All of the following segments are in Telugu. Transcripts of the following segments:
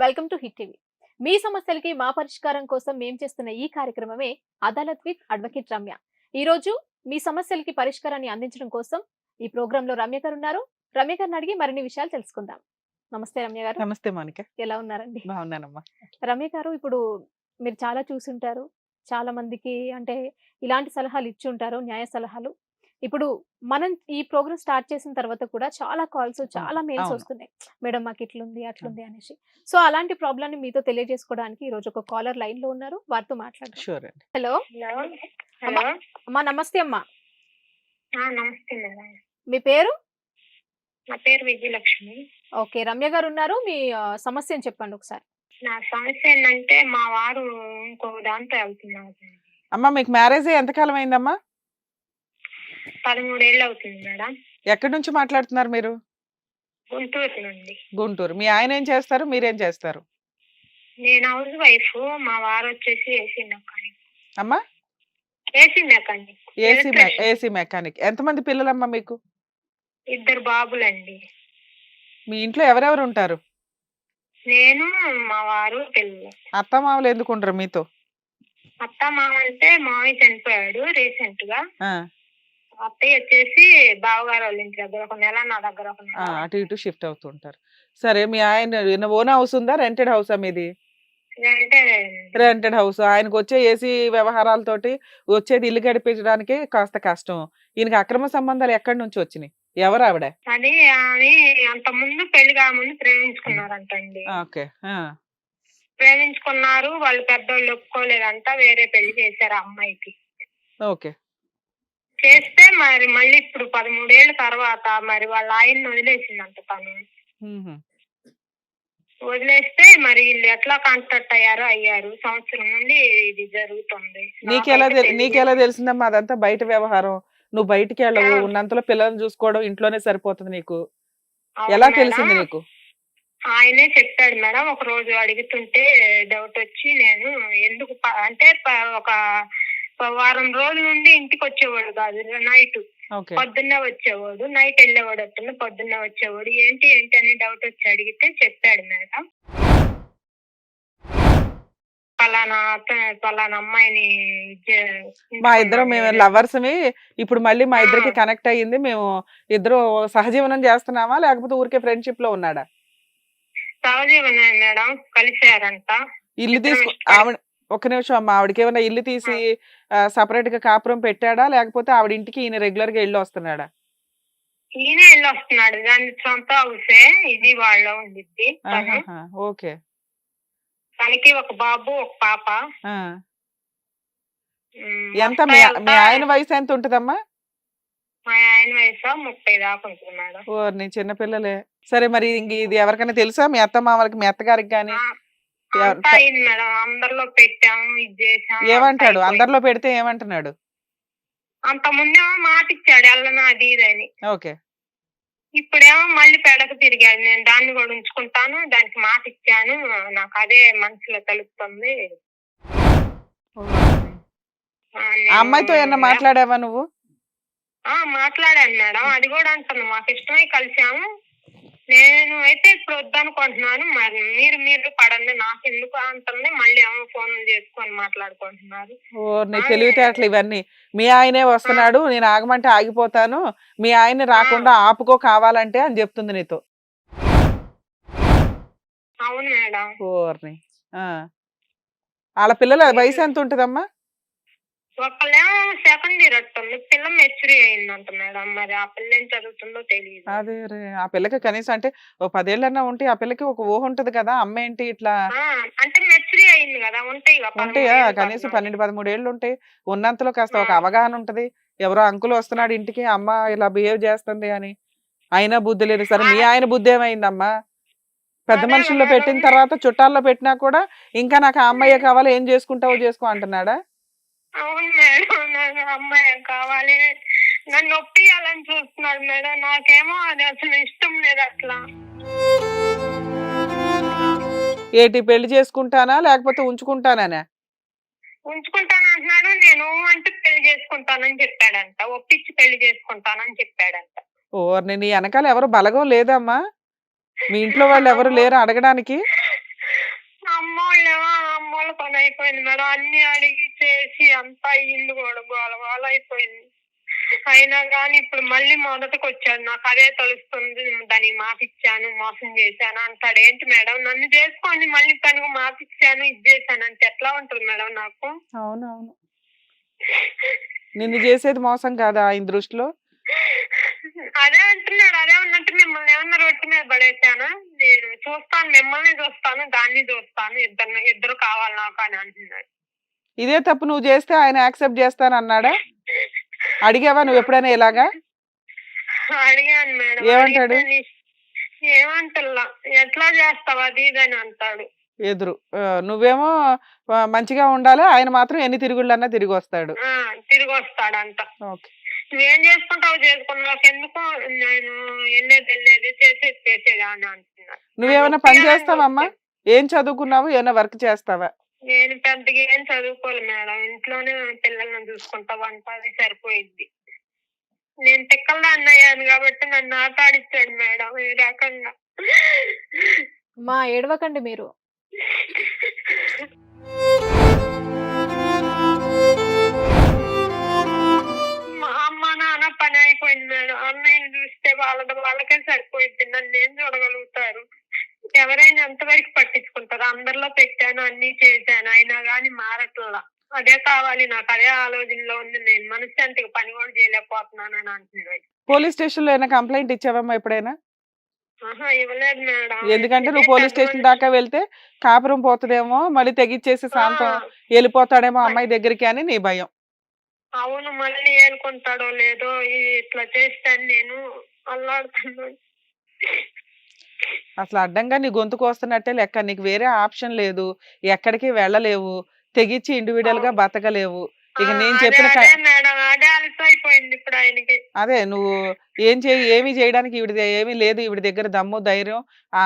Welcome to hit TV. మీ సమస్యలకి మా పరిష్కారం కోసం మేం చేస్తున్న ఈ కార్యక్రమమే అదాలత్ విత్ అడ్వకేట్ రమ్య. ఈ రోజు మీ సమస్యలకి పరిష్కారాన్ని అందించడం కోసం ఈ ప్రోగ్రామ్లో రమ్య గారు ఉన్నారు. రమ్య గారిని అడిగి మరిన్ని విషయాలు తెలుసుకుందాం. నమస్తే రమ్య గారు. నమస్తే మౌనిక. ఎలా ఉన్నారండి? బాగున్నానమ్మా. రమ్య గారు ఇప్పుడు మీరు చాలా చూసుంటారు. చాలా మందికి అంటే ఇలాంటి సలహాలు ఇచ్చి ఉంటారు న్యాయ సలహాలు. ఇప్పుడు మనం ఈ ప్రోగ్రామ్ స్టార్ట్ చేసిన తర్వాత కూడా చాలా కాల్స్ చాలా మెయిల్స్. వస్తున్నాయి. మేడం మాకు ఇట్లుంది అట్లుంది అనేసి. సో అలాంటి ప్రాబ్లమ్ని మీతో తెలియజేసుకోవడానికి ఈ రోజు ఒక కాలర్ లైన్లో ఉన్నారు. వారితో అండి. హలో. అమ్మా నమస్తే అమ్మా. ఆ, నమస్తే మేడం. మీ పేరు? నా పేరు విజయలక్ష్మి. ఓకే. రమ్య గారు ఉన్నారు. మీ ఆ, సమస్యని చెప్పండి ఒకసారి. నా సమస్య ఏంటంటే మా వారు ఇంకో దాంతో వెళ్తున్నారు. అమ్మా మీకు మ్యారేజ్ ఎంతకాలం అయిందమ్మా? పదమూడేళ్ళు అవుతుంది మేడం. ఎక్కడి నుంచి మాట్లాడుతున్నారు మీరు? గుంటూరు నుండి. గుంటూరు. మీ ఆయన ఏం చేస్తారు? మీరేం చేస్తారు? నేను హౌస్ వైఫ్. మా వారు వచ్చేసి ఏసీ మెకానిక్. అమ్మా? AC mechanic. AC. AC mechanic. ఎంతమంది పిల్లలమ్మా మీకు? ఇద్దరు బాబులండి. మీ ఇంట్లో ఎవరెవరు ఉంటారు? నేను మా వారు పిల్లలు. అత్త మామలు ఎందుకు ఉండరు మీతో? అత్త మామ అంటే మామయ్య చనిపోయాడు రీసెంట్గా అత్తయ్య వచ్చేసి బావగారు వాళ్ళ ఇంటి దగ్గర ఒక నెల నా దగ్గర ఒక ఆ, నెల అటు ఇటు షిఫ్ట్ అవుతూ ఉంటారు సరే మీ ఆయన ఓన్ హౌస్ ఉందా? రెంటెడ్ హౌసా మీది? Rented house. ఆయనకు వచ్చే ఏసీ వ్యవహారాలతోటి వచ్చేది ఇల్లు గడిపించడానికి కాస్త కష్టం. ఈయనకి అక్రమ సంబంధాలు ఎక్కడి నుంచి వచ్చినాయి? ఎవరు ఆవిడ? అది ఆమె అంత ముందు పెళ్ళి కాముందు ప్రేమించుకున్నారంటండి ఓకే. ప్రేమించుకున్నారు. వాళ్ళు పెద్దోళ్ళు ఒప్పుకోలేదంట. వేరే పెళ్ళి చేశారు అమ్మాయికి. ఓకే. చేస్తే మరి మళ్ళీ ఇప్పుడు పదమూడేళ్ళ తర్వాత మరి వాళ్ళ ఆయన్ని వదిలేసిందంట తను. వదిలేస్తే మరి వీళ్ళు ఎట్లా కాంటాక్ట్ అయ్యారో అయ్యారు. సంవత్సరం నుండి ఇది జరుగుతుంది. నీకెలా నీకెలా. తెలిసిందమ్మా అదంతా బయట వ్యవహారం. నువ్వు బయటికి వెళ్ళవు. ఉన్నంతలో పిల్లల్ని చూసుకోవడం ఇంట్లోనే సరిపోతుంది నీకు. ఎలా. తెలిసింది నీకు? ఆయనే చెప్పాడు మేడం. ఒక రోజు అడుగుతుంటే డౌట్ వచ్చి నేను ఎందుకు అంటే ఒక వారం రోజుల నుండి ఇంటికి వచ్చేవాడు కాదు నైట్. పొద్దున్నే వచ్చేవాడు నైట్ వెళ్ళేవాడు అతను పొద్దున్నే వచ్చేవాడు. ఏంటి ఏంటి అని డౌట్ వచ్చి అడిగితే చెప్పాడు మేడం. పలానా అమ్మాయిని మా ఇద్దరం మేము ఉంచుకున్నాను. లవర్స్ ఇప్పుడు మళ్ళీ మా ఇద్దరికి. కనెక్ట్ అయ్యింది. మేము ఇద్దరు సహజీవనం చేస్తున్నామా లేకపోతే ఊరికే ఫ్రెండ్షిప్లో ఉన్నాడా? సహజీవనే మేడం కలిశారంట. ఇల్లు తీసుకు ఆవిడ ఒక నిమిషం అమ్మా. ఆవిడకి ఏమైనా ఇల్లు తీసి సపరేట్గా కాపురం పెట్టాడా? లేకపోతే ఆవిడ ఇంటికి ఈయన రెగ్యులర్గా ఇల్లు వస్తున్నాడా ఈయన వెళ్ళి వస్తున్నాడు దాని సొంత హౌసే. ఇది వాళ్ళ ఉండిద్ది. తను. ఆహాహా, ఓకే. తనకి ఒక బాబు ఒక పాప. ఎంత? మీ ఆయన వయసు ఎంత ఉంటదమ్మా మా ఆయన వయసు ముప్పై దాకా ఉంటుంది మేడం. ఓ నీ చిన్నపిల్లలే సరే మరి ఇది ఎవరికైనా తెలుసా? మీ అత్త మామలకి మీ అత్తగారికి కానీ మేడం. అందరిలో పెట్టాము ఇది అంతా ఏమంటాడు. అందరిలో పెడితే ఏమంటున్నాడు? అంత ముందేమో మాట ఇచ్చాడు వెళ్ళను అది ఇది అని. ఓకే. ఇప్పుడేమో మళ్ళీ పెడక తిరిగాడు. నేను దాన్ని కూడా ఉంచుకుంటాను దానికి మాట ఇచ్చాను నాకు అదే మనసులో ఆ, నేను- అమ్మాయితో ఏమన్నా మాట్లాడావా నువ్వు? ఆ మాట్లాడాను మేడం. అది కూడా అంటుంది. మాకు ఇష్టమై కలిసాము. నేను అయితే ఇప్పుడు వద్దనుకుంటున్నాను మరి మీరు మీరు పడండి నాకు ఎందుకు అంటుంది మళ్ళీ ఏమో ఫోన్లు చేసుకొని మాట్లాడుకుంటున్నారు. తెలివితేటలు ఇవన్నీ. మీ ఆయనే వస్తున్నాడు నేను ఆగమంటే ఆగిపోతాను మీ ఆయన రాకుండా ఆపుకో కావాలంటే అని చెప్తుంది నీతో. అవును మేడం. ఓర్ని. ఆ. వాళ్ళ పిల్లల వయసు ఎంత ఉంటదమ్మా ఒకళ్ళేమో సెకండ్ ఇయర్ అట్టుంది పిల్ల మెచ్యూరీ అయిందంట మేడం. మరి ఆ పిల్ల ఏం చదువుతుందో తెలియదు. అదే రే ఆ పిల్లకి కనీసం అంటే ఓ పదేళ్ళన్నా ఉంటే ఆ పిల్లకి ఒక ఊహ ఉంటది కదా అమ్మ ఏంటి ఇట్లా? అంటే మెచ్యూరీ అయింది కదా ఉంటాయి కదా ఉంటాయా? పదమూడేళ్ళు, కనీసం. పన్నెండు పదమూడు ఏళ్ళు ఉంటాయి. ఉన్నంతలో కాస్త ఒక. అవగాహన ఉంటది. ఎవరో అంకుల్ వస్తున్నాడు ఇంటికి అమ్మ ఇలా బిహేవ్ చేస్తుంది అని. అయినా బుద్ధి లేదు. సరే మీ. ఆయన బుద్ధి ఏమైందమ్మా? పెద్ద అదే మనుషుల్లో మేడం. పెట్టిన తర్వాత చుట్టాల్లో పెట్టినా కూడా ఇంకా నాకు ఆ అమ్మాయే కావాలి ఏం చేసుకుంటావో చేసుకో అంటున్నాడా? అవును మేడం నాకు అమ్మాయి కావాలి? నన్ను ఒప్పియాలని చూస్తున్నాడు మేడం. నాకేమో అది అసలు ఇష్టం లేదు అట్లా. ఏటి పెళ్ళి చేసుకుంటానా లేకపోతే ఉంచుకుంటానా ఉంచుకుంటాను అంటున్నాడు. నేను అంటే పెళ్ళి చేసుకుంటానని చెప్పాడంట. ఒప్పించి పెళ్ళి చేసుకుంటానని చెప్పాడంట. ఓ నీ వెనకాల ఎవరు బలగం లేదమ్మా? మీ ఇంట్లో వాళ్ళు ఎవరు లేరు అడగడానికి? పని అయిపోయింది మేడం అన్ని అడిగి చేసి అంతా అయ్యింది కూడా గోల గోల అయిపోయింది. అయినా కానీ ఇప్పుడు మళ్ళీ మొదటకు వచ్చాడు నాకు అదే తెలుస్తుంది. దానికి మాపిచ్చాను మోసం చేశాను అంటాడు. ఏంటి మేడం? నన్ను చేసుకోండి మళ్ళీ తనకు మాపిచ్చాను ఇది చేశాను అంటే ఎట్లా ఉంటుంది మేడం నాకు? అవునవును. నిన్ను చేసేది మోసం కాదా ఆయన దృష్టిలో? అదే అంటున్నాడు అదే ఉన్నట్టు మిమ్మల్ని ఏమన్నా రొట్టె మీద పడేసానా నేను చూస్తాను మిమ్మల్ని చూస్తాను దాన్ని చూస్తాను ఇద్దరు ఇద్దరు కావాలి నాకు అని అంటున్నాడు. ఇదే తప్పు నువ్వు చేస్తే ఆయన యాక్సెప్ట్ చేస్తానన్నాడా అడిగావా నువ్వు ఎప్పుడైనా ఇలాగా? అడిగాను మేడం ఏమంటాడు? ఏమంటల్లా? ఎట్లా చేస్తావు అది అంటాడు. ఎదురు. నువ్వేమో మంచిగా ఉండాలి ఆయన మాత్రం ఎన్ని తిరుగుళ్ళన్నా తిరిగి వస్తాడు. తిరిగి వస్తాడంట. ఓకే. నువ్వేం చేసుకుంటావు? చేసుకున్నావు. నాకు ఎందుకు నేను వెళ్ళేది వెళ్ళేది చేసేది చేసేది అని అంటున్నాడు నువ్వేమైనా పని చేస్తావమ్మా? ఏం చదువుకున్నావు? ఏమైనా వర్క్ చేస్తావా? నేను పెద్దగా ఏం చదువుకోవాలి మేడం. ఇంట్లోనే పిల్లల్ని చూసుకుంటా వంట అది సరిపోయిద్ది. నేను తిక్కల్లా అన్నయ్యాను కాబట్టి నన్ను ఆట ఆడిచ్చాడు మేడం ఈ రకంగా. మా ఏడవకండి మీరు. పని అయిపోయింది మేడం. అన్నయ్యని చూస్తే వాళ్ళ వాళ్ళకే సరిపోయింది నన్ను ఏం చూడగలుగుతారు? ఎవరైనా ఎంతవరకు పట్టించుకుంటారు? అందరిలో పెట్టాను అన్ని చేశాను. అయినా గాని మారట్లా. అదే కావాలి. నాకు అదే ఆలోచనలో ఉంది. నేను మనశ్శాంతికి పని కూడా చేయలేకపోతున్నాను అని అంటున్నాడు పోలీస్ స్టేషన్లో ఏమైనా కంప్లైంట్ ఇచ్చావమ్మా ఎప్పుడైనా? ఆహా ఇవ్వలేదు మేడం. ఎందుకంటే నువ్వు పోలీస్ స్టేషన్ దాకా వెళ్తే కాపురం పోతుందేమో మళ్ళీ తెగిచ్చేసి శాంతం వెళ్ళిపోతాడేమో అమ్మాయి దగ్గరికి అని నీ భయం. అవును మళ్ళీ ఏలుకుంటాడో లేదో ఇట్లా చేస్తాను నేను అల్లాడుతున్నాను అసలు అడ్డంగా నీ గొంతుకు వస్తున్నట్టే లెక్క నీకు వేరే ఆప్షన్ లేదు. ఎక్కడికి వెళ్ళలేవు. తెగిచ్చి ఇండివిడువల్గా బతకలేవు. ఇక నేను చెప్పిన అదే నువ్వు ఏం చేయి ఏమీ చేయడానికి ఈవిడ ఏమీ లేదు ఈవిడ దగ్గర దమ్ము ధైర్యం ఆ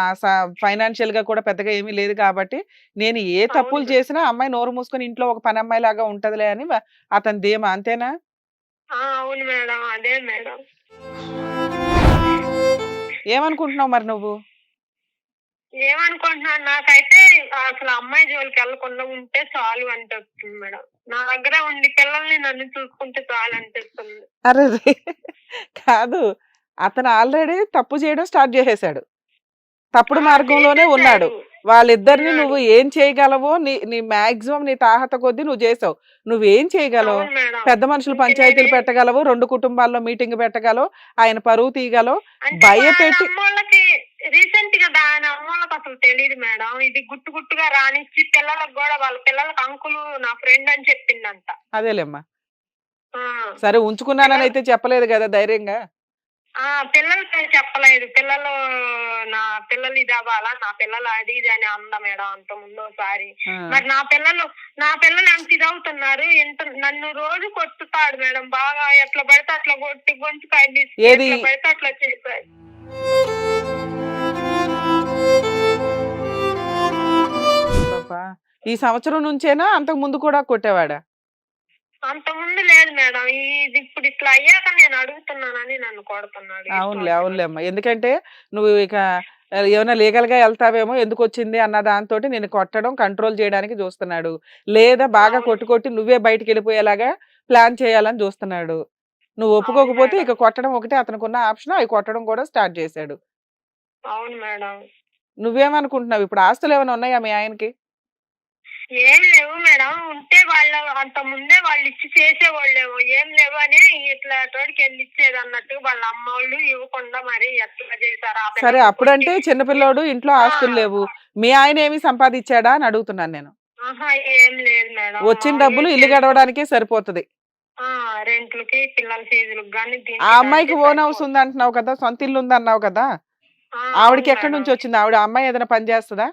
ఫైనాన్షియల్గా కూడా పెద్దగా ఏమీ లేదు కాబట్టి నేను ఏ తప్పులు. చేసినా అమ్మాయి నోరు మూసుకొని ఇంట్లో ఒక పని అమ్మాయి లాగా ఉంటదిలే అని అతని ధీమా అంతేనా? అవును మేడం అదే మేడం. ఏమనుకుంటున్నావు మరి నువ్వు? ఏమనుకుంటున్నాను? నాకైతే అసలు అమ్మాయి జోలికి వెళ్ళకుండా ఉంటే చాలు అనిపిస్తుంది మేడం. నా దగ్గర ఉండి పిల్లల్ని నన్ను చూసుకుంటే చాలు అనిపిస్తుంది. అరే కాదు. అతను ఆల్రెడీ తప్పు చేయడం స్టార్ట్ చేసేసాడు. తప్పుడు మార్గంలోనే. ఉన్నాడు. వాళ్ళిద్దరిని. నువ్వు ఏం చేయగలవో నీ నీ మాక్సిమం నీ తాహత కొద్దీ నువ్వు చేసావు. నువ్వేం చేయగలవు? పెద్ద మనుషులు పంచాయతీలు పెట్టగలవు? రెండు కుటుంబాల్లో మీటింగ్ పెట్టగలవు? ఆయన పరువు తీయగలవు? భయపెట్టి- రీసెంట్గా దాని అమ్మోళ్ళకి అసలు తెలియదు మేడం. ఇది గుట్టు గుట్టుగా రానిచ్చి పిల్లలకు కూడా వాళ్ళ పిల్లలకు అంకులు నా ఫ్రెండ్ అని చెప్పిందంట. అదేలేమ్మా. సరే ఉంచుకున్నానని అయితే చెప్పలేదు కదా ధైర్యంగా? ఆ పిల్లలకి చెప్పలేదు. పిల్లలు నా పిల్లలు ఇది అవ్వాలా? నా పిల్లలు అది ఇది అని అంద మేడం అంత ముందు ఒకసారి. ఆ, మరి నా పిల్లలు నా పిల్లలు ఎంత ఇది అవుతున్నారు. ఎంత నన్ను రోజు కొట్టుతాడు మేడం. బాగా ఎట్లా పడితే అట్లా కొట్టి గొంతు కాయలు ఏది? ఎట్లా పడితే అట్లా చేశాడు ఈ సంవత్సరం నుంచేనా? అంతకు ముందు కూడా కొట్టేవాడా? అంత ముందు లేదు మేడం. ఇది ఇప్పుడు ఇట్లా అయ్యాక నేను అడుగుతున్నానని నన్ను కొడుతున్నాడు అవునులే అవునులే అమ్మా. ఎందుకంటే నువ్వు ఇక ఏమైనా లీగల్గా వెళ్తావేమో ఎందుకు వచ్చింది అన్న దాంతో నేను కొట్టడం కంట్రోల్ చేయడానికి చూస్తున్నాడు. లేదా బాగా. కొట్టు కొట్టి నువ్వే బయటికి వెళ్ళిపోయేలాగా ప్లాన్ చేయాలని చూస్తున్నాడు. నువ్వు ఒప్పుకోకపోతే. ఇక కొట్టడం ఒకటే అతనికి ఉన్న ఆప్షన్ అవి కొట్టడం కూడా స్టార్ట్ చేశాడు. అవును మేడం. నువ్వేమనుకుంటున్నావు? ఇప్పుడు ఆస్తులు ఏమైనా ఉన్నాయా మీ ఆయనకి? ఏం లేవు మేడం. ఉంటే వాళ్ళ అంత ముందే వాళ్ళు ఇచ్చి చేసేవాళ్ళేమో. ఏం లేవు అని ఇట్లా తోడికి వెళ్ళి ఇచ్చేది అన్నట్టు వాళ్ళ అమ్మ వాళ్ళు ఇవ్వకుండా మరి ఎట్లా చేశారు సరే అప్పుడంటే చిన్నపిల్లోడు ఇంట్లో ఆస్తులు లేవు. మీ ఆయన ఏమి సంపాదించాడా అని అడుగుతున్నాను నేను. ఏం లేదు మేడం. వచ్చిన డబ్బులు ఇల్లు గడవడానికే సరిపోతది. ఆ రెంట్లకి పిల్లల ఫీజులకు కానీ ఆ అమ్మాయికి ఓన్ హౌస్ ఉంది అంటున్నావు కదా సొంత ఇల్లు ఉంది అన్నావు కదా ఆవిడకి ఎక్కడి నుంచి వచ్చింది? ఆవిడ అమ్మాయి ఏదైనా పని చేస్తుందా?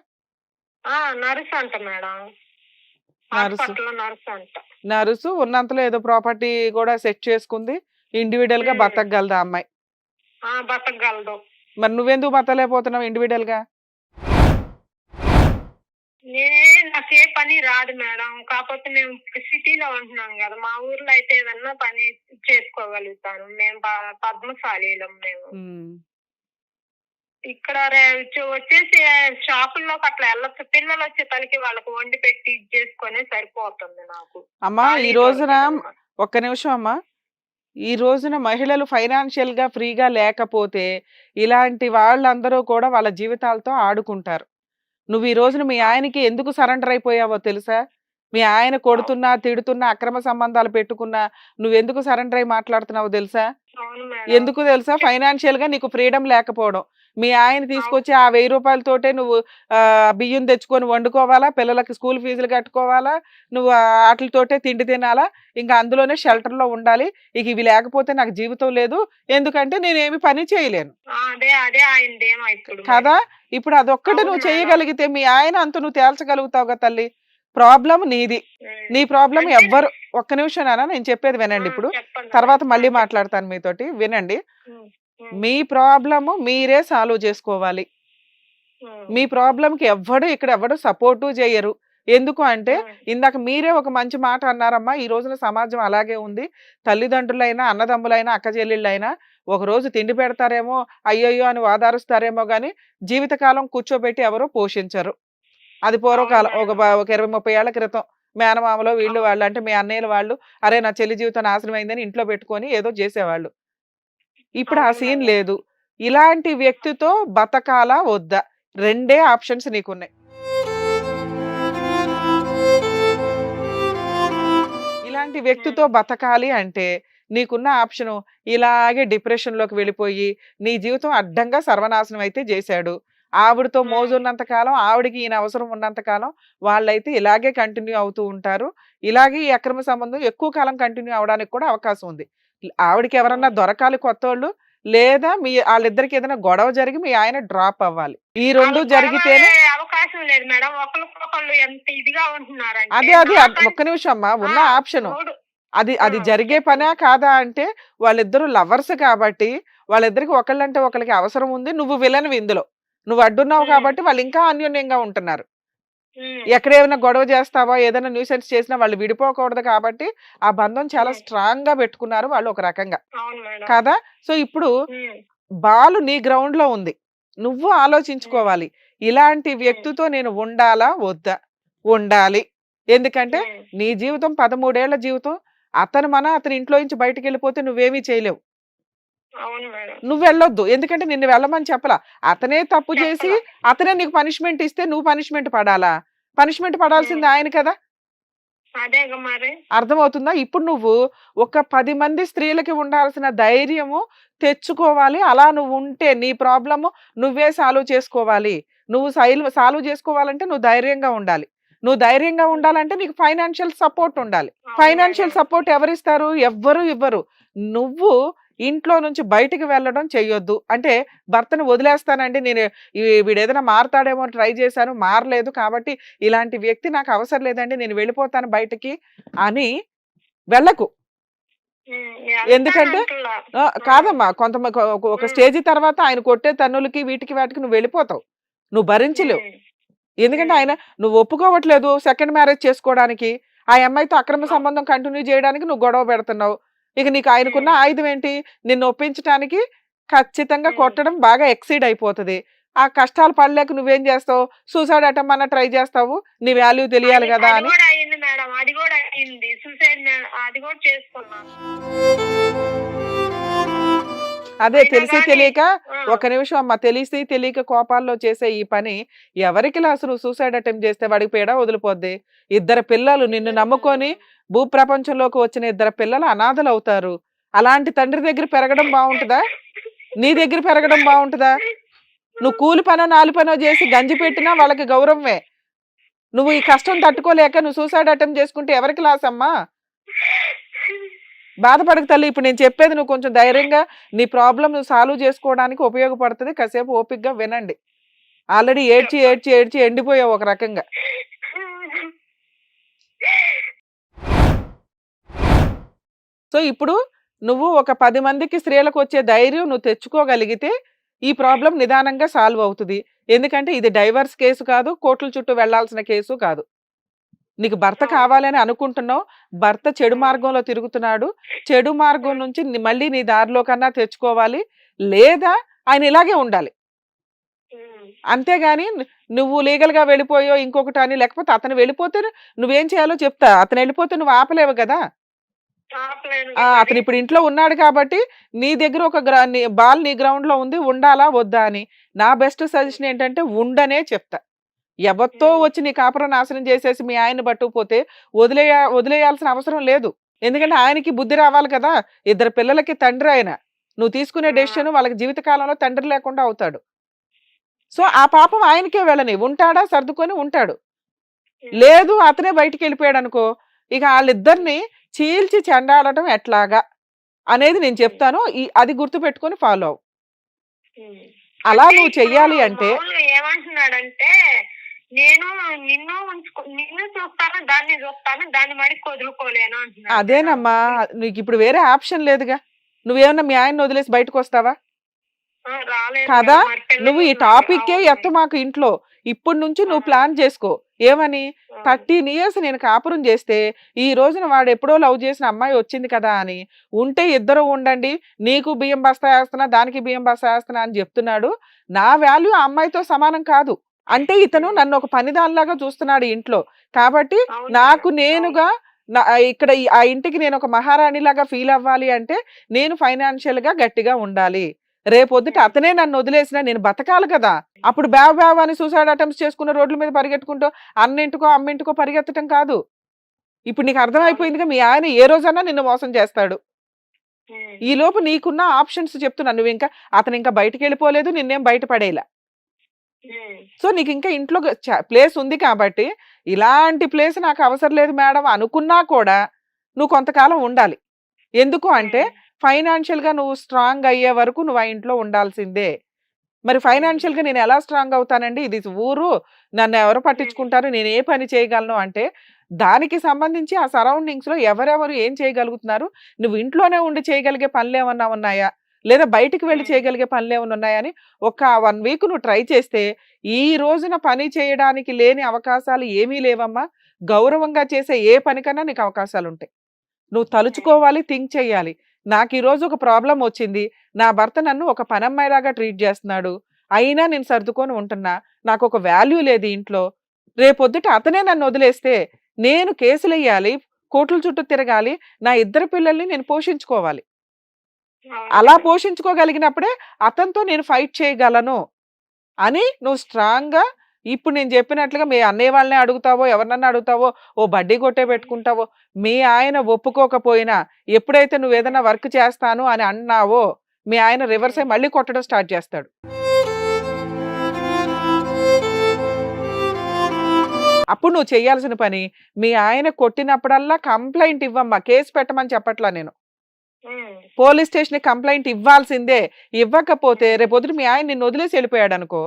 నర్స్ అంట మేడం. నర్సు. ఉన్నంతలో ఏదో ప్రాపర్టీ కూడా సెట్ చేసుకుంది. ఇండివిడువల్గా. బతకగలదు అమ్మాయి? ఆ బతకగలదు. మరి నువ్వెందుకు బతలేకపోతున్నావు ఇండివిడువల్గా నేనే నాకే పని రాదు మేడం. కాకపోతే మేము సిటీలో ఉంటున్నాం కదా మా ఊర్లో అయితే ఏదన్నా పని చేసుకోగలుగుతాను. మేము పద్మశాలీలం మేము. ఇక్కడ వచ్చేసి షాపుల్లోకి అట్లా వెళ్ళొచ్చు. పిల్లలు వచ్చే తలకి వాళ్ళకి వండి పెట్టి చేసుకొని సరిపోతుంది నాకు. అమ్మా ఈ రోజున. ఒక్క నిమిషం అమ్మా. ఈ రోజున మహిళలు ఫైనాన్షియల్గా ఫ్రీగా లేకపోతే ఇలాంటి వాళ్ళందరూ కూడా వాళ్ళ జీవితాలతో ఆడుకుంటారు. నువ్వు ఈ రోజున మీ ఆయనకి ఎందుకు సరెండర్ అయిపోయావో తెలుసా? మీ ఆయన కొడుతున్నా తిడుతున్నా అక్రమ సంబంధాలు పెట్టుకున్నా నువ్వెందుకు సరెండర్ అయి మాట్లాడుతున్నావో తెలుసా? ఎందుకు తెలుసా? ఫైనాన్షియల్గా నీకు ఫ్రీడమ్ లేకపోవడం. మీ ఆయన తీసుకొచ్చి ఆ వెయ్యి రూపాయలతోటే నువ్వు బియ్యం తెచ్చుకొని వండుకోవాలా? పిల్లలకి స్కూల్ ఫీజులు కట్టుకోవాలా? నువ్వు వాటితోటే తిండి తినాలా? ఇంకా అందులోనే షెల్టర్లో ఉండాలి. ఇక ఇవి లేకపోతే నాకు జీవితం లేదు. ఎందుకంటే నేనేమి పని చేయలేను. కదా? ఇప్పుడు అదొక్కటి నువ్వు. చేయగలిగితే మీ ఆయన అంత నువ్వు తేల్చగలుగుతావు కదా తల్లి? ప్రాబ్లం నీది. నీ ప్రాబ్లం ఎవ్వరు ఒక్క నిమిషం నాన్న నేను చెప్పేది వినండి ఇప్పుడు. తర్వాత. మళ్ళీ మాట్లాడతాను మీతోటి. వినండి. మీ ప్రాబ్లము మీరే సాల్వ్ చేసుకోవాలి. మీ ప్రాబ్లంకి ఎవ్వడు ఇక్కడ ఎవడు సపోర్టు చేయరు. ఎందుకు అంటే ఇందాక మీరే ఒక మంచి మాట అన్నారమ్మా ఈ రోజున సమాజం అలాగే ఉంది. తల్లిదండ్రులైనా అన్నదమ్ములైనా అక్క చెల్లెళ్ళైనా ఒక రోజు తిండి పెడతారేమో అయ్యయ్యో అని వాదారుస్తారేమో కానీ జీవితకాలం కూర్చోబెట్టి ఎవరు పోషించరు. అది పూర్వకాలం ఒక ఒక ఇరవై ముప్పై ఏళ్ళ క్రితం. మేనమామలో వీళ్ళు వాళ్ళు అంటే మీ అన్నయ్యల వాళ్ళు అరే నా చెల్లి జీవితం నాశనం అయిందని ఇంట్లో పెట్టుకొని ఏదో చేసేవాళ్ళు. ఇప్పుడు ఆ సీన్. లేదు. ఇలాంటి వ్యక్తితో బతకాలా వద్దా? రెండే ఆప్షన్స్ నీకున్నాయి. ఇలాంటి వ్యక్తితో బతకాలి అంటే నీకున్న ఆప్షను ఇలాగే డిప్రెషన్లోకి వెళ్ళిపోయి నీ జీవితం అడ్డంగా సర్వనాశనం అయితే చేశాడు. ఆవిడతో. మోజు ఉన్నంత కాలం ఆవిడకి ఈయన అవసరం ఉన్నంత కాలం వాళ్ళైతే ఇలాగే కంటిన్యూ అవుతూ ఉంటారు. ఇలాగే ఈ అక్రమ సంబంధం ఎక్కువ కాలం కంటిన్యూ అవడానికి కూడా అవకాశం ఉంది. ఆవిడకి ఎవరన్నా దొరకాలి కొత్తోళ్ళు లేదా మీ వాళ్ళిద్దరికి ఏదైనా గొడవ జరిగి మీ ఆయన డ్రాప్ అవ్వాలి. ఈ రెండు వాళ్ళ జరిగితేనే గొడవలే అవకాశం లేదు మేడం. ఒకరికొకళ్ళు ఎంత ఇదిగా ఉంటున్నారంటే అదే అది ఒక్క నిమిషం అమ్మా. ఉన్న ఆప్షన్. అది అది జరిగే పనా కాదా అంటే వాళ్ళిద్దరు లవర్స్ కాబట్టి వాళ్ళిద్దరికి ఒకళ్ళంటే ఒకళ్ళకి అవసరం ఉంది. నువ్వు విలనివి ఇందులో. నువ్వు అడ్డున్నావు. కాబట్టి వాళ్ళు ఇంకా అన్యోన్యంగా ఉంటున్నారు. ఎక్కడ ఏమైనా గొడవ చేస్తావా? ఏదైనా న్యూసెన్స్ చేసినా వాళ్ళు విడిపోకూడదు కాబట్టి ఆ బంధం చాలా. స్ట్రాంగ్గా పెట్టుకున్నారు వాళ్ళు ఒక రకంగా. కదా! సో ఇప్పుడు బాలు నీ గ్రౌండ్లో ఉంది. నువ్వు ఆలోచించుకోవాలి. ఇలాంటి వ్యక్తితో నేను ఉండాలా? వద్దా? ఉండాలి. ఎందుకంటే నీ జీవితం పదమూడేళ్ళ జీవితం. అతను మన అతని ఇంట్లో నుంచి బయటికి వెళ్ళిపోతే నువ్వేమీ చేయలేవు. నువ్వు వెళ్ళొద్దు. ఎందుకంటే నిన్ను వెళ్ళమని చెప్పలా. అతనే తప్పు చేసి. అతనే నీకు పనిష్మెంట్ ఇస్తే నువ్వు పనిష్మెంట్ పడాలా? పనిష్మెంట్ పడాల్సింది ఆయన కదా? అర్థమవుతుందా? ఇప్పుడు నువ్వు ఒక పది మంది స్త్రీలకి ఉండాల్సిన ధైర్యము తెచ్చుకోవాలి. అలా నువ్వు ఉంటే నీ ప్రాబ్లము నువ్వే సాల్వ్ చేసుకోవాలి. నువ్వు సైల్ సాల్వ్ చేసుకోవాలంటే నువ్వు ధైర్యంగా ఉండాలి. నువ్వు ధైర్యంగా ఉండాలంటే నీకు ఫైనాన్షియల్ సపోర్ట్ ఉండాలి. ఫైనాన్షియల్. సపోర్ట్ ఎవరిస్తారు? ఎవ్వరు ఇవ్వరు. నువ్వు ఇంట్లో నుంచి బయటికి వెళ్ళడం చెయ్యొద్దు. అంటే భర్తను వదిలేస్తానండి నేను వీడు ఏదైనా మారతాడేమో ట్రై చేశాను మారలేదు కాబట్టి ఇలాంటి వ్యక్తి నాకు అవసరం లేదండి నేను వెళ్ళిపోతాను బయటికి అని వెళ్ళకు. ఎందుకంటే కాదమ్మా కొంత ఒక. స్టేజ్ తర్వాత ఆయన కొట్టే తన్నులకి వీటికి వాటికి నువ్వు వెళ్ళిపోతావు. నువ్వు భరించలేవు. ఎందుకంటే. ఆయన నువ్వు ఒప్పుకోవట్లేదు సెకండ్ మ్యారేజ్ చేసుకోవడానికి. ఆ అమ్మాయితో అక్రమ. సంబంధం కంటిన్యూ చేయడానికి నువ్వు గొడవ పెడుతున్నావు. ఇక నీకు ఆయనకున్న. ఆయుధం ఏంటి నిన్ను ఒప్పించడానికి ఖచ్చితంగా. కొట్టడం బాగా ఎక్సీడ్ అయిపోతుంది. ఆ కష్టాలు పడలేక నువ్వేం చేస్తావు? సూసైడ్ అటెంప్ అన్న ట్రై చేస్తావు? నీ వాల్యూ తెలియాలి కదా అని. అది కూడా అయింది. సూసైడ్ అది కూడా చేసుకున్నాను అదే తెలిసి తెలియక ఒక నిమిషం అమ్మ తెలిసి తెలియక కోపాల్లో చేసే ఈ పని ఎవరికి అసలు సూసైడ్ అటెంప్ట్ చేస్తే వాడికి పేడ వదిలిపోద్ది. ఇద్దరు పిల్లలు నిన్ను నమ్ముకొని భూ ప్రపంచంలోకి వచ్చిన ఇద్దరు పిల్లలు అనాథలు అవుతారు. అలాంటి తండ్రి దగ్గర పెరగడం బాగుంటుందా? నీ దగ్గర పెరగడం బాగుంటుందా? నువ్వు కూలి పనో నాలి పనో చేసి గంజి పెట్టినా వాళ్ళకి గౌరవమే. నువ్వు ఈ కష్టం తట్టుకోలేక నువ్వు సూసైడ్ అటెంప్ట్ చేసుకుంటే ఎవరికి లాస్ అమ్మా? బాధపడక తల్లి. ఇప్పుడు నేను చెప్పేది నువ్వు కొంచెం ధైర్యంగా నీ ప్రాబ్లం నువ్వు సాల్వ్ చేసుకోవడానికి ఉపయోగపడుతుంది. కాసేపు ఓపిక్గా వినండి. ఆల్రెడీ ఏడ్చి ఏడ్చి ఏడ్చి ఎండిపోయావు ఒక రకంగా. సో ఇప్పుడు నువ్వు ఒక పది మందికి స్త్రీలకు వచ్చే ధైర్యం నువ్వు తెచ్చుకోగలిగితే ఈ ప్రాబ్లం నిదానంగా సాల్వ్ అవుతుంది. ఎందుకంటే ఇది డైవర్స్ కేసు కాదు కోర్టుల చుట్టూ వెళ్ళాల్సిన కేసు కాదు. నీకు భర్త. కావాలని అనుకుంటున్నావు భర్త చెడు మార్గంలో తిరుగుతున్నాడు చెడు మార్గం నుంచి మళ్ళీ నీ దారిలో కన్నా తెచ్చుకోవాలి లేదా ఆయన ఇలాగే ఉండాలి. అంతేగాని నువ్వు లీగల్గా వెళ్ళిపోయో ఇంకొకటి అని లేకపోతే అతను వెళ్ళిపోతే నువ్వేం చేయాలో చెప్తా. అతను వెళ్ళిపోతే నువ్వు ఆపలేవు కదా. అతను ఇప్పుడు ఇంట్లో ఉన్నాడు కాబట్టి నీ దగ్గర ఒక బాల్ నీ గ్రౌండ్లో ఉంది ఉండాలా వద్దా అని. నా బెస్ట్ సజెషన్ ఏంటంటే ఉండనే చెప్తా. ఎవరితో. వచ్చి నీ కాపురం నాశనం చేసేసి మీ ఆయన పట్టుకుపోతే వదిలేయ వదిలేయాల్సిన అవసరం లేదు. ఎందుకంటే ఆయనకి బుద్ధి రావాలి కదా. ఇద్దరు పిల్లలకి తండ్రి ఆయన. నువ్వు తీసుకునే. డెసిషన్ వాళ్ళకి జీవితకాలంలో తండ్రి లేకుండా అవుతాడు. సో ఆ పాపం ఆయనకే వెళ్ళని. ఉంటాడా? సర్దుకొని ఉంటాడు. లేదు అతనే బయటికి వెళ్ళిపోయాడు అనుకో. ఇక వాళ్ళిద్దరిని చీల్చి చెండాడటం ఎట్లాగా? అనేది నేను చెప్తాను. ఈ అది గుర్తు పెట్టుకొని ఫాలో అవు. అలా నువ్వు చెయ్యాలి అంటే ఏమంటున్నాడంటే నేను నిన్ను నిన్ను చూస్తాను దాన్ని చూస్తాను దాన్ని మడికి వదులుకోలేను అంటున్నాడు అదేనమ్మా నీకు ఇప్పుడు వేరే ఆప్షన్ లేదుగా నువ్వేమన్నా మీ ఆయన వదిలేసి బయటకు వస్తావా కదా? మరి నువ్వు ఈ అవును. ఎత్తు మాకు ఇంట్లో ఇప్పటి నుంచి నువ్వు. ప్లాన్ చేసుకో ఏమని. థర్టీన్ ఇయర్స్ నేను కాపురం చేస్తే ఈ రోజున వాడు ఎప్పుడో లవ్ చేసిన అమ్మాయి వచ్చింది కదా అని ఉంటే ఇద్దరు ఉండండి నీకు బియ్యం బస్తా వేస్తున్నా దానికి బియ్యం బస్తా వేస్తున్నా అని చెప్తున్నాడు నా వాల్యూ ఆ అమ్మాయితో సమానం కాదు అంటే ఇతను నన్ను ఒక పనిదానిలాగా చూస్తున్నాడు ఇంట్లో. కాబట్టి నాకు నేనుగా నా ఇక్కడ ఈ- ఆ ఇంటికి నేను ఒక మహారాణిలాగా ఫీల్ అవ్వాలి అంటే నేను ఫైనాన్షియల్గా గట్టిగా ఉండాలి. రేపొద్దుట అతనే నన్ను వదిలేసినా నేను బతకాలి కదా. అప్పుడు బ్యావ్ బ్యావ్ అని సూసైడ్ అటెంప్ట్స్ చేసుకున్న రోడ్ల మీద పరిగెట్టుకుంటూ అన్నింటికో అమ్మింటికో పరిగెత్తటం కాదు. ఇప్పుడు నీకు అర్థమైపోయిందిగా మీ ఆయన ఏ రోజన్నా నిన్ను మోసం చేస్తాడు. ఈ లోపు నీకున్న ఆప్షన్స్ చెప్తున్నా నువ్వు ఇంకా అతను ఇంకా బయటికి వెళ్ళిపోలేదు నిన్నేం బయటపడేలా. సో నీకు ఇంకా ఇంట్లో ప్లేస్ ఉంది కాబట్టి ఇలాంటి ప్లేస్ నాకు అవసరం లేదు మేడం అనుకున్నా కూడా నువ్వు కొంతకాలం ఉండాలి. ఎందుకు అంటే ఫైనాన్షియల్గా నువ్వు స్ట్రాంగ్ అయ్యే వరకు నువ్వు ఆ ఇంట్లో ఉండాల్సిందే. మరి ఫైనాన్షియల్గా నేను ఎలా స్ట్రాంగ్ అవుతానండి? ఇది ఊరు నన్ను ఎవరు పట్టించుకుంటారు? నేను ఏ పని చేయగలను? అంటే దానికి సంబంధించి ఆ సరౌండింగ్స్లో ఎవరెవరు ఏం చేయగలుగుతున్నారు? నువ్వు ఇంట్లోనే ఉండి చేయగలిగే పనులు ఏమన్నా ఉన్నాయా? లేదా బయటికి వెళ్ళి. చేయగలిగే పనులు ఏమన్నా ఉన్నాయని ఒక వన్ వీక్ నువ్వు ట్రై చేస్తే ఈ రోజున పని చేయడానికి లేని అవకాశాలు ఏమీ లేవమ్మా. గౌరవంగా చేసే ఏ పనికన్నా నీకు అవకాశాలు ఉంటాయి. నువ్వు తలుచుకోవాలి థింక్ చేయాలి. నాకు ఈ రోజు ఒక ప్రాబ్లం వచ్చింది. నా భర్త నన్ను ఒక పనమ్మాయిలాగా ట్రీట్ చేస్తున్నాడు. అయినా నేను సర్దుకొని ఉంటున్నా. నాకు ఒక వాల్యూ లేదు ఇంట్లో. రేపొద్దుట అతనే నన్ను వదిలేస్తే నేను కేసులు వేయాలి కోట్ల చుట్టూ తిరగాలి నా ఇద్దరు పిల్లల్ని నేను పోషించుకోవాలి. అలా. పోషించుకోగలిగినప్పుడే అతనితో నేను ఫైట్ చేయగలను అని నువ్వు స్ట్రాంగ్గా ఇప్పుడు నేను చెప్పినట్లుగా మీ అన్నయ్య వాళ్ళని అడుగుతావో ఎవరినన్నా అడుగుతావో ఓ బడ్డీ కొట్టే పెట్టుకుంటావో మీ ఆయన ఒప్పుకోకపోయినా ఎప్పుడైతే నువ్వు ఏదైనా వర్క్ చేస్తాను అని అన్నావో మీ ఆయన రివర్స్ అయ్యి మళ్ళీ కొట్టడం స్టార్ట్ చేస్తాడు అప్పుడు నువ్వు చేయాల్సిన పని మీ ఆయన కొట్టినప్పుడల్లా కంప్లైంట్ ఇవ్వమ్మా కేసు పెట్టమని చెప్పట్లా నేను. పోలీస్ స్టేషన్ కంప్లైంట్ ఇవ్వాల్సిందే. ఇవ్వకపోతే రేపొద్దు మీ ఆయన నిన్ను వదిలేసి వెళ్ళిపోయాడు అనుకో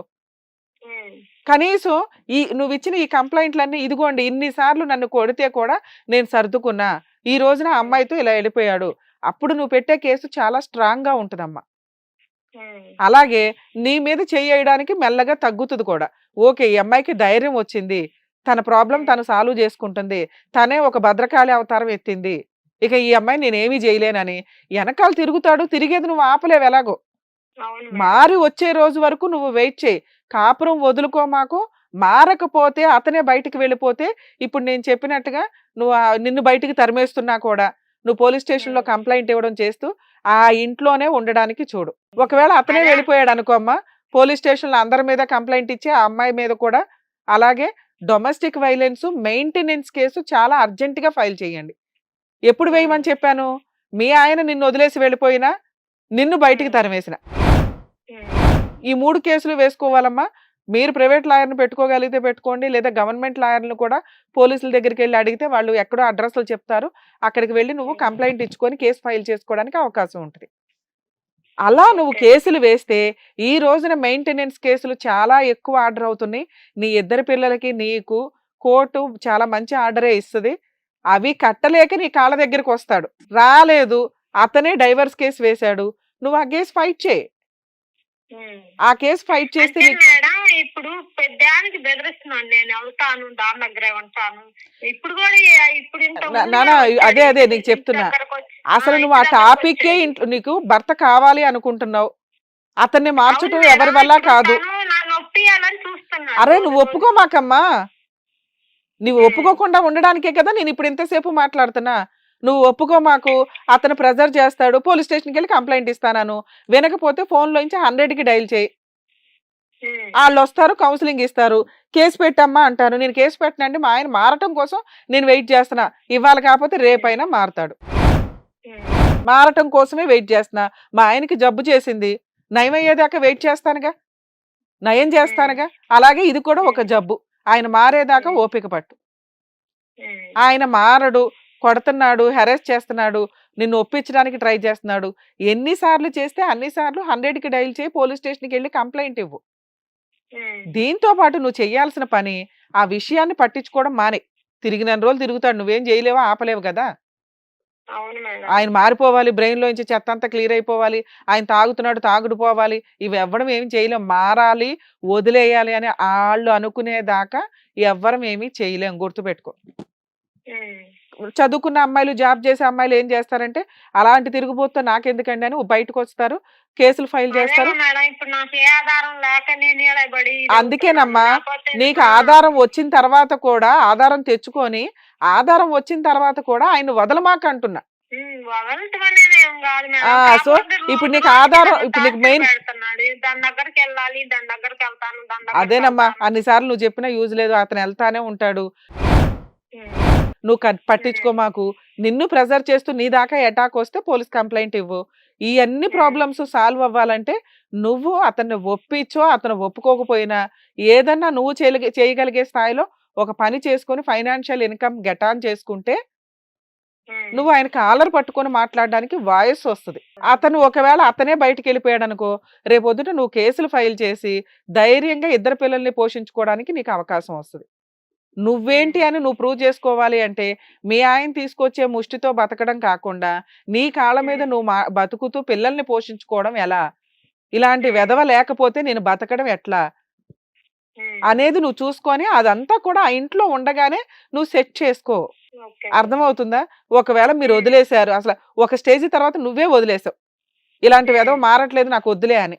కనీసం ఈ నువ్వు ఇచ్చిన ఈ కంప్లైంట్లన్నీ ఇదిగోండి ఇన్నిసార్లు నన్ను కొడితే కూడా నేను సర్దుకున్నా. ఈ రోజున అమ్మాయితో ఇలా వెళ్ళిపోయాడు. అప్పుడు నువ్వు పెట్టే కేసు చాలా స్ట్రాంగ్గా ఉంటుందమ్మా. అలాగే నీ మీద చేయడానికి మెల్లగా తగ్గుతుంది కూడా. ఓకే ఈ అమ్మాయికి ధైర్యం వచ్చింది. తన ప్రాబ్లం తను సాల్వ్ చేసుకుంటుంది. తనే ఒక భద్రకాళి అవతారం ఎత్తింది. ఇక ఈ అమ్మాయి నేనేమీ చేయలేనని వెనకాల తిరుగుతాడు తిరిగేది నువ్వు ఆపలేవు ఎలాగో. మారి వచ్చే రోజు వరకు నువ్వు వెయిట్ చేయి. కాపురం వదులుకో మాకు. మారకపోతే అతనే బయటికి వెళ్ళిపోతే ఇప్పుడు నేను చెప్పినట్టుగా నువ్వు నిన్ను బయటికి తరిమేస్తున్నా కూడా నువ్వు పోలీస్ స్టేషన్లో Hmm. కంప్లైంట్ ఇవ్వడం చేస్తూ ఆ ఇంట్లోనే ఉండడానికి చూడు. ఒకవేళ అతనే వెళ్ళిపోయాడు అనుకో అమ్మా పోలీస్ స్టేషన్లో అందరి మీద కంప్లైంట్ ఇచ్చి ఆ అమ్మాయి మీద కూడా అలాగే డొమెస్టిక్ వైలెన్స్ మెయింటెనెన్స్ కేసు చాలా అర్జెంట్గా ఫైల్ చేయండి. ఎప్పుడు వేయమని చెప్పాను మీ ఆయన నిన్ను వదిలేసి వెళ్ళిపోయినా నిన్ను బయటికి. తరిమేసిన. ఈ మూడు కేసులు వేసుకోవాలమ్మా మీరు ప్రైవేట్ లాయర్ని పెట్టుకోగలిగితే పెట్టుకోండి లేదా గవర్నమెంట్ లాయర్ని కూడా పోలీసుల దగ్గరికి వెళ్ళి అడిగితే వాళ్ళు ఎక్కడో అడ్రస్లు చెప్తారు అక్కడికి వెళ్ళి నువ్వు కంప్లైంట్ ఇచ్చుకొని కేసు ఫైల్ చేసుకోవడానికి అవకాశం ఉంటుంది అలా నువ్వు. కేసులు వేస్తే ఈ రోజున మెయింటెనెన్స్ కేసులు చాలా ఎక్కువ ఆర్డర్ అవుతున్నాయి నీ ఇద్దరు పిల్లలకి నీకు కోర్టు చాలా మంచి ఆర్డరే ఇస్తుంది అవి కట్టలేక నీ కాళ్ళ దగ్గరికి వస్తాడు. రాలేదు. అతనే డైవర్స్ కేసు వేశాడు. నువ్వు ఆ కేసు ఫైట్ చేయి. ఆ కేసు ఫైట్ చేస్తే ఇప్పుడు పెద్దానికి బెదిరిస్తున్నాను. నేను వెళ్తాను దాని దగ్గరే ఉంటాను. ఇప్పుడు కూడా ఇప్పుడు. అదే అదే నీకు చెప్తున్నా. అసలు నువ్వు ఆ టాపిక్కే. ఇంట్లో నీకు భర్త కావాలి అనుకుంటున్నావు. అతన్ని మార్చడం అవును ఎవరి వల్ల కాదు. అరే నువ్వు ఒప్పుకోమాకమ్మా. నువ్వు ఒప్పుకోకుండా ఉండడానికే కదా నేను ఇప్పుడు ఇంతసేపు మాట్లాడుతున్నా. నువ్వు ఒప్పుకో మాకు అతను ప్రెజర్ చేస్తాడు పోలీస్ స్టేషన్కి వెళ్ళి కంప్లైంట్ ఇస్తాను వినకపోతే ఫోన్లోంచి హండ్రెడ్కి డైల్ చేయి. వాళ్ళు వస్తారు కౌన్సిలింగ్ ఇస్తారు. కేసు పెట్టమ్మా అంటారు నేను కేసు పెట్టినండి మా ఆయన మారటం కోసం నేను వెయిట్ చేస్తున్నా. ఇవాళ కాకపోతే రేపైనా మారతాడు. మారటం కోసమే వెయిట్ చేస్తున్నా. మా ఆయనకి జబ్బు చేసింది. నయం అయ్యేదాకా వెయిట్ చేస్తానుగా. నయం చేస్తానుగా. అలాగే ఇది కూడా ఒక జబ్బు. ఆయన మారేదాకా ఓపిక పట్టు. ఆయన మారడు కొడుతున్నాడు హెరాస్ చేస్తున్నాడు నిన్ను ఒప్పించడానికి ట్రై చేస్తున్నాడు. ఎన్నిసార్లు చేస్తే అన్నిసార్లు హండ్రెడ్కి డైల్ చేయి పోలీస్ స్టేషన్కి వెళ్ళి కంప్లైంట్ ఇవ్వు. దీంతో పాటు నువ్వు చేయాల్సిన పని ఆ విషయాన్ని పట్టించుకోవడం మానే. తిరిగిన రోజులు తిరుగుతాడు నువ్వేం చేయలేవా ఆపలేవు కదా. ఆయన మారిపోవాలి బ్రెయిన్ లోంచి చెత్త అంతా క్లియర్ అయిపోవాలి ఆయన తాగుతున్నాడు తాగుడు పోవాలి ఇవి ఎవ్వడం ఏమి చేయలేం. మారాలి వదిలేయాలి అని వాళ్ళు అనుకునేదాకా ఎవ్వరం ఏమీ చేయలేం. గుర్తుపెట్టుకో. చదువుకున్న అమ్మాయిలు జాబ్ చేసే అమ్మాయిలు ఏం చేస్తారంటే అలాంటి తిరుగుబోతు నాకెందుకండి అని బయటకు వస్తారు కేసులు ఫైల్ చేస్తారు. అందుకేనమ్మా, నీకు ఆధారం వచ్చిన తర్వాత కూడా ఆధారం తెచ్చుకొని ఆధారం వచ్చిన తర్వాత కూడా ఆయన వదలమాక అంటున్నా సో ఇప్పుడు నీకు ఆధారం- ఇప్పుడు నీకు మెయిన్- అదేనమ్మా. అన్నిసార్లు నువ్వు చెప్పినా యూజ్ లేదు అతను వెళ్తానే ఉంటాడు. నువ్వు కట్- పట్టించుకో మాకు. నిన్ను ప్రెజర్ చేస్తూ నీ దాకా అటాక్ వస్తే పోలీస్ కంప్లైంట్ ఇవ్వు. ఈ అన్ని ప్రాబ్లమ్స్ సాల్వ్ అవ్వాలంటే నువ్వు అతన్ని ఒప్పించో అతను ఒప్పుకోకపోయినా ఏదన్నా నువ్వు చేయగలిగే చేయగలిగే స్థాయిలో ఒక పని చేసుకొని ఫైనాన్షియల్ ఇన్కమ్ గెటాన్ చేసుకుంటే నువ్వు ఆయన కాలర్ పట్టుకొని మాట్లాడడానికి వాయిస్ వస్తుంది. అతను ఒకవేళ అతనే బయటికి వెళ్ళిపోయాడు అనుకో రేపొద్దుట నువ్వు కేసులు ఫైల్ చేసి ధైర్యంగా ఇద్దరు పిల్లల్ని పోషించుకోవడానికి నీకు అవకాశం వస్తుంది. నువ్వేంటి అని నువ్వు ప్రూవ్ చేసుకోవాలి అంటే మీ ఆయన తీసుకొచ్చే ముష్టితో బతకడం కాకుండా నీ కాళ్ళ మీద నువ్వు మా బతుకుతూ పిల్లల్ని పోషించుకోవడం ఎలా? ఇలాంటి వెధవ లేకపోతే నేను బతకడం ఎట్లా? అనేది నువ్వు చూసుకొని అదంతా కూడా ఆ ఇంట్లో ఉండగానే నువ్వు సెట్ చేసుకో. అర్థమవుతుందా? ఒకవేళ మీరు వదిలేశారు అసలు ఒక స్టేజ్ తర్వాత నువ్వే వదిలేసావు. ఇలాంటి వెధవ మారట్లేదు నాకు వద్దులే అని.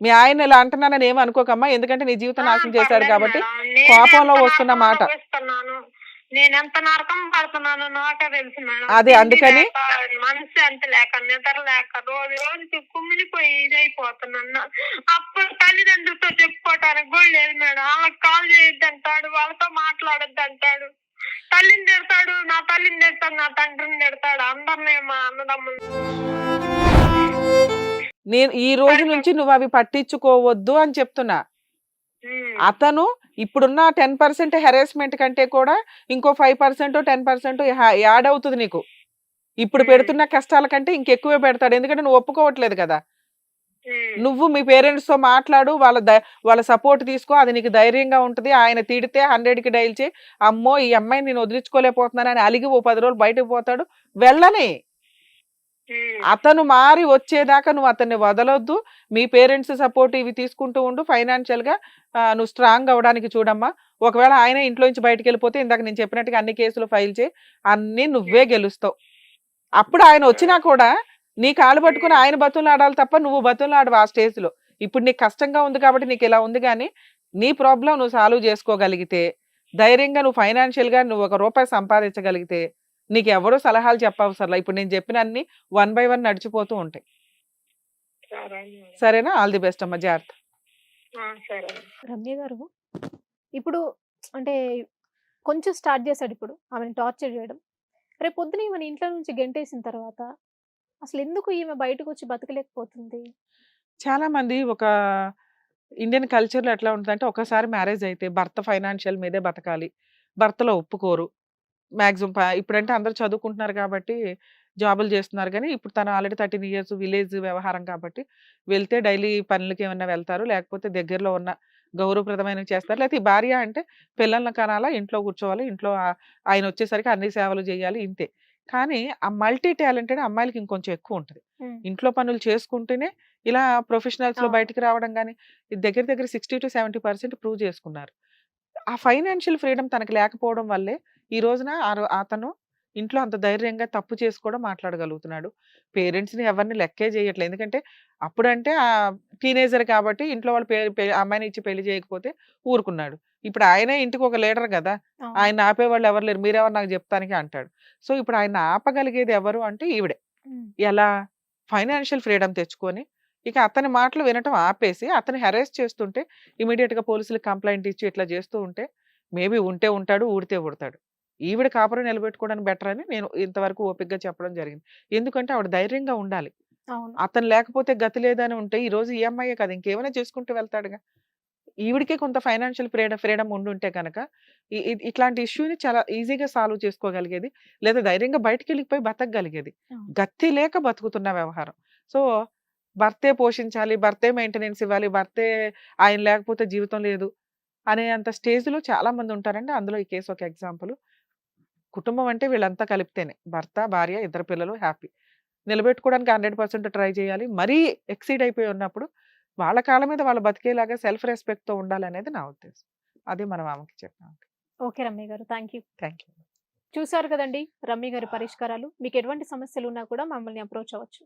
మీ ఆయన ఇలా అంటున్నానని ఏమి అనుకోకమ్మా ఎందుకంటే నీ జీవితం నాశనం చేశాడు కాబట్టి కోపంలో వస్తున్న మాట. నరకం పడుతున్నానో నాకే తెలుసు మేడం అదే, అందుకని- మనసు ఎంత లేక నిద్ర లేక రోజు రోజుకి కుమిలిపోయి ఇదైపోతున్నాను. అప్పుడు తల్లిదండ్రులతో చెప్పుకోవటానికి కూడా లేదు మేడం. వాళ్ళకి కాల్ చేయొద్దు అంటాడు వాళ్ళతో మాట్లాడొద్దు అంటాడు తల్లిని తిడతాడు నా తల్లిని తిడతాడు నా తండ్రిని తిడతాడు అందరినీ మా అన్నదమ్ములు నేను ఈ రోజు నుంచి నువ్వు అవి పట్టించుకోవద్దు అని చెప్తున్నా. అతను ఇప్పుడున్న టెన్ పర్సెంట్ హెరాస్మెంట్ కంటే కూడా ఇంకో five percent ten percent add అవుతుంది నీకు. ఇప్పుడు. పెడుతున్న కష్టాల కంటే ఇంకెక్కువే పెడతాడు. ఎందుకంటే నువ్వు ఒప్పుకోవట్లేదు కదా. నువ్వు మీ పేరెంట్స్తో మాట్లాడు వాళ్ళ వాళ్ళ సపోర్ట్ తీసుకో అది నీకు ధైర్యంగా ఉంటుంది. ఆయన తిడితే హండ్రెడ్కి డైల్ చేయి. అమ్మో ఈ అమ్మాయిని నేను వదిలించుకోలేకపోతున్నాను అని అలిగి ఓ పది రోజులు బయటకు పోతాడు. వెళ్ళని. అతను మారి వచ్చేదాకా నువ్వు అతన్ని వదలొద్దు. మీ పేరెంట్స్ సపోర్ట్ ఇవి తీసుకుంటూ ఉండు. ఫైనాన్షియల్గా నువ్వు స్ట్రాంగ్ అవ్వడానికి చూడమ్మా. ఒకవేళ ఆయన ఇంట్లో నుంచి బయటకు వెళ్ళిపోతే ఇందాక నేను చెప్పినట్టుగా అన్ని కేసులు ఫైల్ చేయి. అన్ని నువ్వే గెలుస్తావు. అప్పుడు ఆయన వచ్చినా కూడా నీ కాళ్ళు పట్టుకుని ఆయన బతులు ఆడాలి తప్ప నువ్వు బతులు ఆడవు ఆ స్టేజ్లో ఇప్పుడు నీకు కష్టంగా ఉంది కాబట్టి నీకు ఇలా ఉంది కానీ నీ ప్రాబ్లం నువ్వు సాల్వ్ చేసుకోగలిగితే ధైర్యంగా నువ్వు ఫైనాన్షియల్గా నువ్వు ఒక రూపాయి సంపాదించగలిగితే నీకు ఎవరో సలహాలు చెప్పవసరలా ఇప్పుడు నేను చెప్పిన అన్ని వన్ బై వన్ నడిచిపోతూ ఉంటాయి. సరే సరేనా? ఆల్ ది బెస్ట్ అమ్మ. జాగ్రత్త. రమ్య గారు ఇప్పుడు అంటే కొంచెం స్టార్ట్ చేశాడు ఇప్పుడు. ఆమెను టార్చర్ చేయడం. రేపు పొద్దున ఈమెను ఇంట్లో నుంచి గెంటేసిన తర్వాత అసలు ఎందుకు ఈమె బయటకు వచ్చి బతకలేకపోతుంది? చాలా మంది ఒక ఇండియన్ కల్చర్లో ఎట్లా ఉంటుందంటే ఒకసారి మ్యారేజ్ అయితే భర్త ఫైనాన్షియల్ మీదే బతకాలి. భర్తలో ఒప్పుకోరు. మ్యాక్సిమం ఇప్పుడంటే అందరూ చదువుకుంటున్నారు కాబట్టి జాబులు చేస్తున్నారు కానీ ఇప్పుడు తను ఆల్రెడీ థర్టీన్ ఇయర్స్ విలేజ్ వ్యవహారం కాబట్టి వెళ్తే డైలీ పనులకి ఏమన్నా వెళ్తారు లేకపోతే దగ్గరలో ఉన్న గౌరవప్రదమైనవి చేస్తారు లేకపోతే ఈ భార్య అంటే పిల్లల్ని కనాలా ఇంట్లో కూర్చోవాలి ఇంట్లో ఆయన వచ్చేసరికి అన్ని సేవలు చేయాలి ఇంతే కానీ ఆ మల్టీ టాలెంటెడ్ అమ్మాయిలకి ఇంకొంచెం ఎక్కువ ఉంటుంది. ఇంట్లో పనులు చేసుకుంటూనే ఇలా ప్రొఫెషనల్స్లో. బయటికి రావడం కానీ దగ్గర దగ్గర sixty to seventy percent prove చేసుకున్నారు ఆ ఫైనాన్షియల్ ఫ్రీడమ్ తనకి లేకపోవడం వల్లే ఈ రోజున అతను ఇంట్లో అంత ధైర్యంగా తప్పు చేసి కూడా మాట్లాడగలుగుతున్నాడు. పేరెంట్స్ని ఎవరిని లెక్కే చేయట్లేదు ఎందుకంటే అప్పుడంటే ఆ టీనేజర్ కాబట్టి ఇంట్లో వాళ్ళు అమ్మాయిని ఇచ్చి పెళ్ళి చేయకపోతే ఊరుకున్నాడు. ఇప్పుడు ఆయనే ఇంటికి ఒక లీడర్ కదా. ఆయన ఆపేవాళ్ళు ఎవరు లేరు. మీరెవరు నాకు చెప్తానికి అంటాడు. సో ఇప్పుడు ఆయన ఆపగలిగేది ఎవరు అంటే ఈవిడే. ఎలా? ఫైనాన్షియల్ ఫ్రీడమ్ తెచ్చుకొని ఇక అతని మాటలు వినటం ఆపేసి అతని హెరాస్ చేస్తుంటే ఇమీడియట్గా పోలీసులకు కంప్లైంట్ ఇచ్చి ఇట్లా చేస్తూ ఉంటే మేబీ ఉంటే ఉంటాడు ఊడితే ఊడతాడు ఈవిడ కాపురం నిలబెట్టుకోవడానికి బెటర్ అని నేను ఇంతవరకు ఓపికగా చెప్పడం జరిగింది. ఎందుకంటే ఆవిడ ధైర్యంగా ఉండాలి. అతను లేకపోతే గతి లేదని ఉంటే ఈ రోజు ఈఎంఐ కదా ఇంకేమైనా చేసుకుంటూ వెళ్తాడుగా. ఈవిడికే కొంత ఫైనాన్షియల్ ఫ్రీడమ్ ఫ్రీడమ్ ఉండి ఉంటే కనుక ఇట్లాంటి ఇష్యూని చాలా ఈజీగా సాల్వ్ చేసుకోగలిగేది లేదా ధైర్యంగా బయటికి వెళ్ళిపోయి బతకగలిగేది. గత్తి లేక బతుకుతున్న వ్యవహారం. సో భర్తే పోషించాలి భర్తే మెయింటెనెన్స్ ఇవ్వాలి భర్తే ఆయన లేకపోతే జీవితం లేదు అనే అంత స్టేజ్లో చాలా మంది ఉంటారండి. అందులో ఈ కేసు ఒక ఎగ్జాంపుల్. కుటుంబం అంటే వీళ్ళంతా కలిపితేనే. భర్త భార్య ఇద్దరు పిల్లలు హ్యాపీ. నిలబెట్టుకోవడానికి హండ్రెడ్ పర్సెంట్ ట్రై చేయాలి. మరీ ఎక్సీడ్ అయిపోయి ఉన్నప్పుడు వాళ్ళ కాళ్ళ మీద వాళ్ళు బతికేలాగా సెల్ఫ్ రెస్పెక్ట్తో ఉండాలనేది నా ఉద్దేశం. అదే మనం ఆమెకి చెప్పాం ఓకే రమ్య గారు. Thank you. Thank you. చూసారు కదండి రమ్య గారి పరిష్కారాలు. మీకు ఎటువంటి సమస్యలు ఉన్నా కూడా మమ్మల్ని అప్రోచ్ అవ్వచ్చు.